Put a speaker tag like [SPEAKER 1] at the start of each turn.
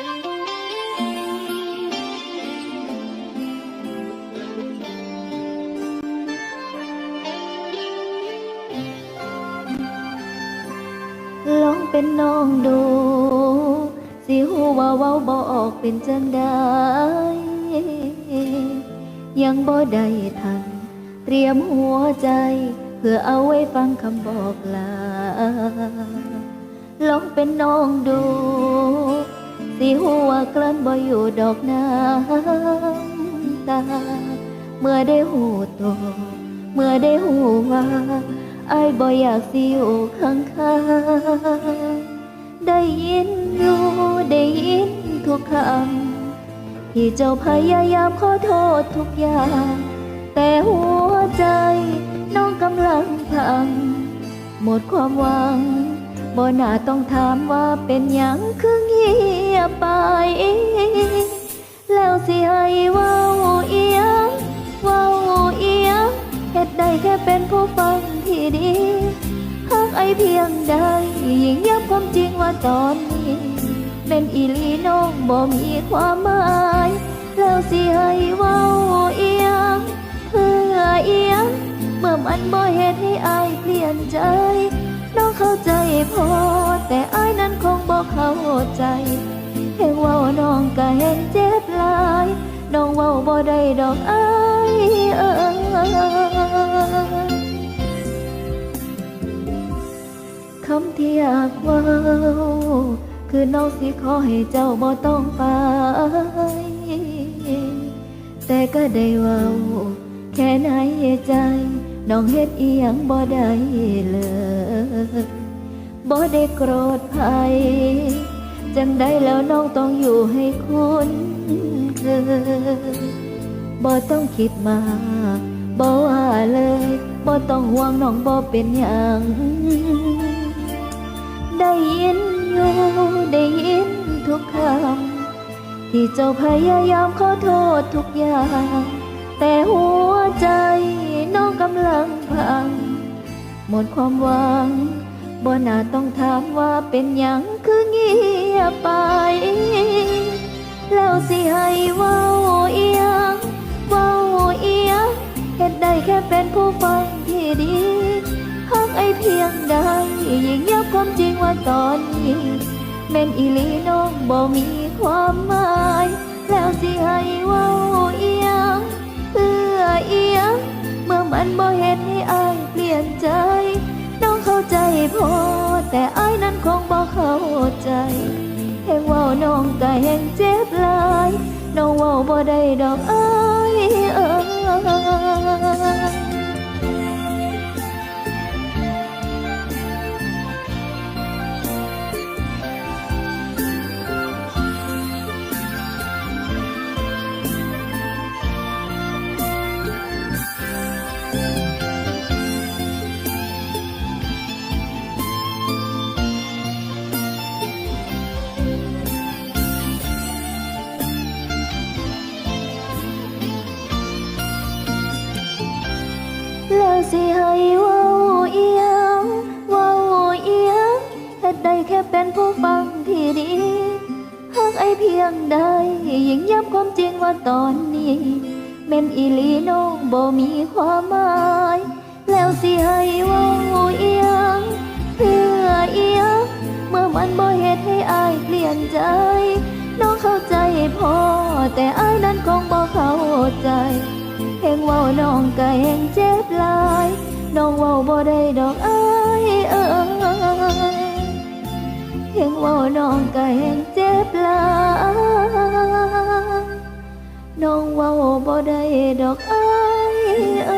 [SPEAKER 1] ลองเป็นน้องดู สิหูว่าเว้าบ่ออกเป็นจังได้ ยังบ่ได้ทัน เตรียมหัวใจ เพื่อเอาไว้ฟังคำบอกลา ลองเป็นน้องดู สิหัวากลั้นบ่อยู่ดอกน้ำตา เมื่อได้หูโตเมื่อได้หูว่าไอ้บ่อยากสิอยู่ข้างๆได้ยินอยู่ได้ยินทุกคำที่เจ้าพยายามขอโทษทุกอย่าง แต่หัวใจน้องกำลังพังหมดความหวังบ่น่าต้องถามว่าเป็นหยังคืองี้ ยบไป แล้วสิให้ว้าเอียงว้าเอียงเฮ็ดได้แค่เป็นผู้ฟังที่ดีหากไอเพียงใดยิ่งย้ำความจริงว่าตอนนี้เป็นอีลีน้องบ่มีความหมาย แล้วสิให้ว้าเอียงเพื่อเอียงเมื่อมันบ่เหตุให้อายเปลี่ยนใจน้องเข้าใจพอ แต่อายนั้นคงบ่เข้าใจ ก็เห็นเจ็บหลายน้องเว้าบ่ได้ดอกอายเออคำที่อยากเว่าคือน้องสิขอให้เจ้าบ่ต้องไป แต่ก็ได้เว้าแค่ไหนใจ น้องเฮ็ดอีหยังบ่ได้เลยบ่ได้โกรธใคร จังได้แล้วน้องต้องอยู่ให้คุณเคยบ่ต้องคิดมากบ่ว่าเลยบ่ต้องห่วงน้องบ่เป็นหยังได้ยินอยู่ได้ยินทุกคำที่เจ้าพยายามขอโทษทุกอย่าง แต่หัวใจน้องกำลังพัง หมดความหวังบ่น่าต้องถามว่าเป็นหยังคือเงี ยไปแล้วสิให้เว้าเอียงเว้าเอียงเฮ็ดได้แค่เป็นผู้ฟังที่ดีหักไอเพียงใดยิ่งย้ำความจริงว่าตอนนี้แม่นอีลีน้องบ่มีความหมาย แล้วสิให้เว้าเอียงเพื่อเอียงเมื่อมันบ่เห็นให้อายเปลี่ยนใจ น้องเข้าใจพอแต่อายนั้นคงบ่เข้าใจ น้องก็แห่งเจ็บหลายน้องเว้าบ่ได้ดอกอายเอ้ย สิให้ว้าเอียงว้าเอียงเฮ็ดได้แค่เป็นผู้ฟังที่ดีหากไอเพียงใดยิ่งย้ำความจริงว่าตอนนี้แม่นอีลีน้องบ่มีความหมาย แล้วสิให้ว้าเอียงเพื่อเอียงเมื่อมันบ่เหตุให้อายเปลี่ยนใจ น้องเข้าใจพอแต่อายนั้นคงบ่เข้าใจ แหงเว้าน้องก็แหงเจ็บลาย น้องเว้าบ่ได้ดอกอายเอ้ยแหงเว้าน้องก็แหงเจ็บลาย น้องเว้าบ่ได้ดอกอายเอ้ย